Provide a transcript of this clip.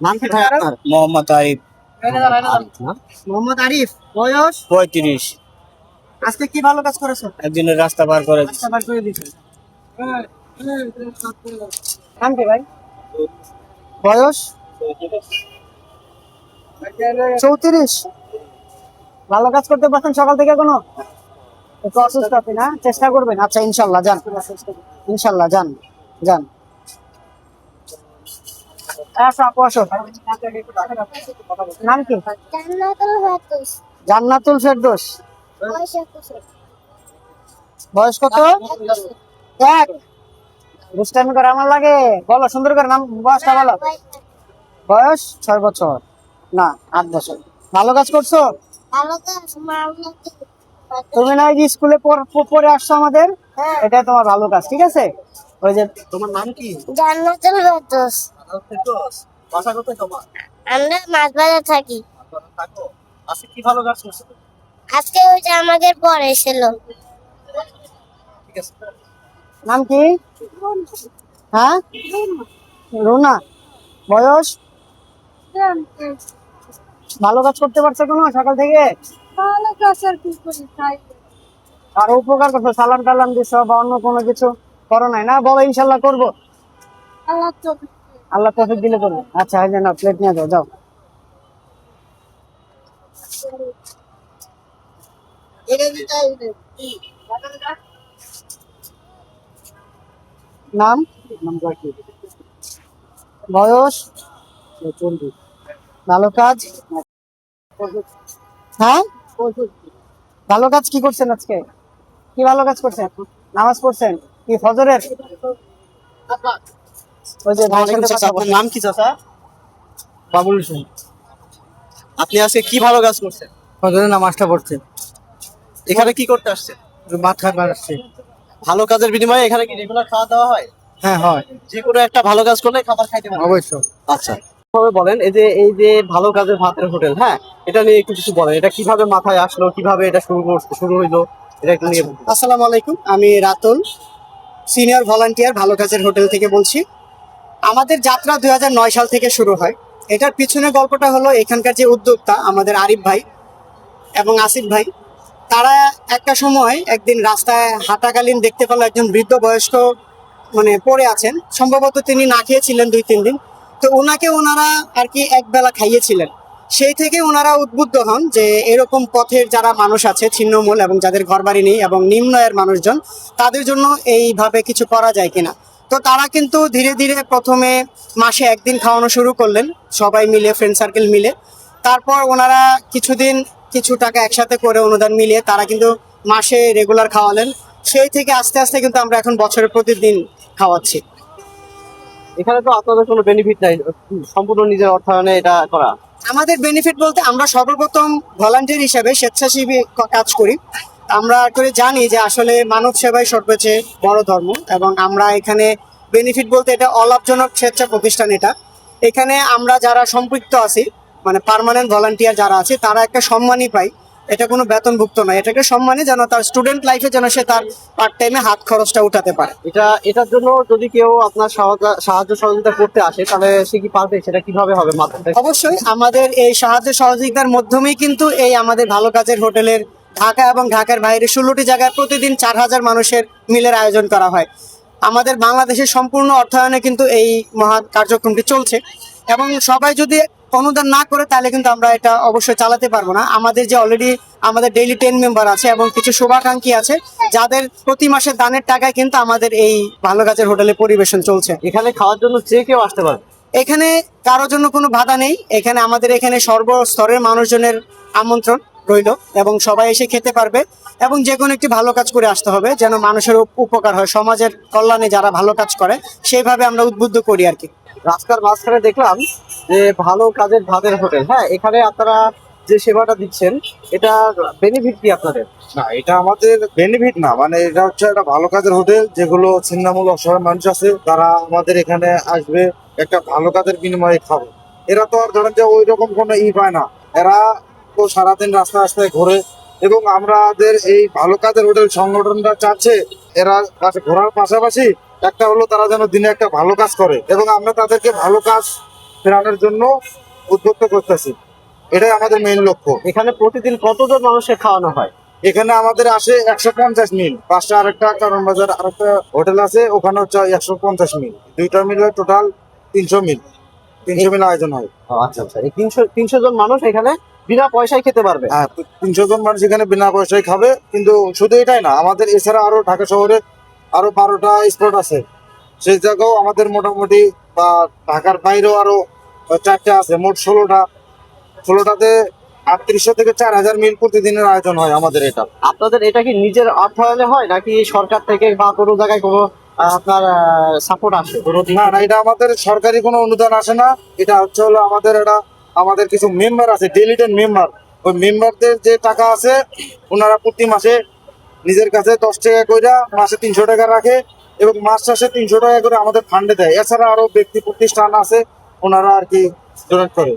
নাম কি ভাই আপনার? মোহাম্মদ আরিফ। মোহাম্মদ আরিফ বয়স? পঁয়ত্রিশ। আজকে কি ভালো কাজ করেছ রাস্তা পার করে রাস্তা বার করে দিয়েছ নাম কি ভাই? বয়স? চৌত্রিশ। ভালো কাজ করতে পারছেন সকাল থেকে কোনো একটু অসুস্থ আপনি না? চেষ্টা করবেন। আচ্ছা ইনশাল্লাহ যান। ইনশাল্লাহ যান যান। আসো আপু আসো নাম কি? জান্নাতুল ফেরদোস। বয়স কত? এক। দুষ্টামি করে আমার লাগে। বলো সুন্দর করে নাম বয়সটা বলো। বয়স ছয় বছর। না আট বছর। ভালো কাজ করছ? তুমি না স্কুলে পড়- পড়ে আসছো আমাদের? এটা তোমার ভালো কাজ ঠিক আছে? ওই যে তোমার নাম কি? জান্নাতুল ফারদৌস। বাসা কোথায় তোমার? আমরা মাছ বাজার থাকি থাকো। আজকে কি ভালো কাজ করছ? আজকে ওই যে আমাদের পরে ছিল ঠিক আছে। নাম কি? হ্যাঁ? রুনা। বয়স? ভালো কাজ করতে পারছ কোনো সকাল থেকে? ভালো কাজ আর কি করি তাই। আরও উপকার করছ? সালাম টালাম দিছো বা অন্য কোনো কিছু? করো নাই না? বলো ইনশাল্লাহ করব। আল্লাহ তফিক দিলে করব। আচ্ছা এই না প্লেট নিয়ে যাও যাও। নাম? বয়স? ভালো কাজ? হ্যাঁ? ভালো কাজ কি করছেন আজকে? কি ভালো কাজ করছেন? নামাজ পড়ছেন? কি ফজরের? ওই যে আপনার নাম কি চাচা? বাবুল হোসেন। আপনি আজকে কি ভালো কাজ করছেন? ফজরের নামাজটা পড়ছেন। এখানে কি করতে আসছেন? ভাত খাবার আসছে। ভালো কাজের বিনিময়ে এখানে কি রেগুলার খাওয়া দাওয়া হয়? হ্যাঁ হয়। যে কোনো একটা ভালো কাজ করলে খাবার খাইতে পারবেন অবশ্যই। আচ্ছা। তবে বলেন এই যে এই যে ভালো কাজের ভাতের হোটেল হ্যাঁ? এটা নিয়ে একটু কিছু বলেন। এটা কীভাবে মাথায় আসলো? কীভাবে এটা শুরু করতে শুরু হইল? এটা একটু নিয়ে বলুন। আসসালামু আলাইকুম। আমি রাতুল। সিনিয়র ভলান্টিয়ার ভালো কাজের হোটেল থেকে বলছি। আমাদের যাত্রা দুই হাজার নয় সাল থেকে শুরু হয়। এটার পিছনে গল্পটা হলো এখানকার যে উদ্যোক্তা আমাদের আরিফ ভাই এবং আসিফ ভাই, তারা একটা সময় একদিন রাস্তায় হাঁটাকালীন দেখতে পেল একজন বৃদ্ধ বয়স্ক মানে পড়ে আছেন। সম্ভবত তিনি না খেয়েছিলেন দুই, তিন দিন। তো ওনাকে ওনারা আর কি একবেলা খাইয়েছিলেন। সেই থেকে ওনারা উদ্বুদ্ধ হন যে এরকম পথের যারা মানুষ আছে, ছিন্নমূল এবং যাদের ঘরবাড়ি নেই এবং নিম্ন আয়ের মানুষজন, তাদের জন্য এইভাবে কিছু করা যায় কিনা? তো তারা কিন্তু ধীরে ধীরে প্রথমে মাসে একদিন খাওয়ানো শুরু করলেন, সবাই মিলে ফ্রেন্ড সার্কেল মিলে। তারপর ওনারা কিছুদিন কিছু টাকা একসাথে করে অনুদান মিলিয়ে তারা কিন্তু মাসে রেগুলার খাওয়ালেন। সেই থেকে আস্তে আস্তে কিন্তু আমরা এখন বছরের প্রতিদিন খাওয়াচ্ছি। এখানে তো আপনাদের কোনো বেনিফিট নাই, সম্পূর্ণ নিজের অর্থায়নে এটা করা। আমাদের বেনিফিট বলতে আমরা সর্বপ্রথম ভলান্টিয়ার হিসাবে স্বেচ্ছাসেবী কাজ করি। আমরা করে জানি যে আসলে মানব সেবাই সর্বোচ্চ বড় ধর্ম এবং আমরা এখানে বেনিফিট বলতে এটা অলাভজনক স্বেচ্ছা প্রতিষ্ঠান এটা। এখানে আমরা যারা সম্পৃক্ত আছি মানে পারমানেন্ট ভলান্টিয়ার যারা আছে, তারা একটা সম্মানই পাই। এটা কোনো বেতনভুক্ত নয়। এটাকে সম্মানে যেন তার স্টুডেন্ট লাইফে যেন সে তার পার্ট টাইমে হাত খরচটা উঠাতে পারে। এটা এটার জন্য যদি কেউ আপনার সাহায্য- সাহায্য সহযোগিতা করতে আসে তাহলে সে কি পারবে? সেটা কীভাবে হবে মাধ্যমটা? অবশ্যই আমাদের এই সাহায্য সহযোগিতার মাধ্যমেই কিন্তু এই আমাদের ভালো কাজের হোটেলের ঢাকা এবং ঢাকার বাইরে ষোলোটি জায়গায় প্রতিদিন চার হাজার মানুষের মিলের আয়োজন করা হয়। আমাদের বাংলাদেশের সম্পূর্ণ অর্থায়নে কিন্তু এই মহা কার্যক্রমটি চলছে। এবং সবাই যদি অনুদান না করে তাহলে কিন্তু আমরা এটা অবশ্যই চালাতে পারব না। আমাদের যে অলরেডি আমাদের ডেইলি টেন মেম্বার আছে এবং কিছু শুভাকাঙ্ক্ষী আছে যাদের প্রতি মাসে দানের টাকায় কিন্তু আমাদের এই ভালো কাজের হোটেলে পরিবেশন চলছে। এখানে খাওয়ার জন্য যে কেউ আসতে পারে এখানে কারোর জন্য কোনো বাধা নেই। এখানে আমাদের এখানে সর্বস্তরের মানুষজনের আমন্ত্রণ রইল এবং সবাই এসে খেতে পারবে এবং যে কোনো একটি ভালো কাজ করে আসতে হবে যেন মানুষের উপকার হয়। সমাজের কল্যাণে যারা ভালো কাজ করে সেইভাবে আমরা উদ্বুদ্ধ করি আর কি। রাস্তার মাঝখানে দেখলাম যে ভালো কাজের ভাতের হোটেল হ্যাঁ এখানে আপনারা যে সেবাটা দিচ্ছেন, এটা বেনিফিট কি আপনাদের? না, এটা আমাদের বেনিফিট না মানে এটা হচ্ছে একটা ভালো কাজের হোটেল যেগুলো ছিন্নামূল অসহায় মানুষ আছে, তারা আমাদের এখানে আসবে, একটা ভালো কাজের বিনিময়ে খাবে। এরা তো আর ধরেন যে ওই রকম কোনো ই পায় না, এরা তো সারাদিন রাস্তায় রাস্তায় ঘোরে, এবং আমাদের এই ভালো কাজের হোটেল সংগঠনটা চাচ্ছে, এরা ঘোরার পাশাপাশি একটা হলো তারা যেন দিনে একটা ভালো কাজ করে এবং আমরা তাদেরকে ভালো কাজ ফেরানোর জন্য উদ্বুদ্ধ করতেছি। এটাই আমাদের মেইন লক্ষ্য। এখানে প্রতিদিন কতজন মানুষকে খাওয়ানো হয়? এখানে আমাদের আসে একশো পঞ্চাশ মিল পাশে আরেকটা কারণ বাজার আরেকটা হোটেল আছে ওখানে হচ্ছে একশো পঞ্চাশ মিল দুইটা মিলে টোটাল তিনশো মিল তিনশো মিল আয়োজন হয়। আচ্ছা আচ্ছা। তিনশো তিনশো জন মানুষ এখানে বিনা পয়সায় খেতে পারবে? হ্যাঁ তিনশো জন মানুষ এখানে বিনা পয়সায় খাবে কিন্তু শুধু এটাই না আমাদের এছাড়া আরও ঢাকা শহরে আরও বারোটা স্পট আছে। সেই জায়গাও আমাদের মোটামুটি বা ঢাকার বাইরেও আরও চারটে আছে মোট ষোলোটা। ষোলোটাতে আটত্রিশশো থেকে চার হাজার মিল প্রতিদিনের আয়োজন হয় আমাদের এটা। আপনাদের এটা কি নিজের অর্থায়নে হয় নাকি সরকার থেকে বা কোনো জায়গায় কোনো আপনার সাপোর্ট আসে? না না এটা আমাদের সরকারি কোনো অনুদান আসে না। এটা হচ্ছে হলো আমাদের এটা আমাদের কিছু মেম্বার আছে ডেলিটেড মেম্বার ওই মেম্বারদের যে টাকা আছে ওনারা প্রতি মাসে নিজের কাছে দশ টাকা করে মাসে তিনশো টাকা রাখে এবং মাস শেষে তিনশো টাকা করে আমাদের ফান্ডে দেয়। এছাড়া আরও ব্যক্তি প্রতিষ্ঠান আছে, ওনারা আর কি ডোনেট করে।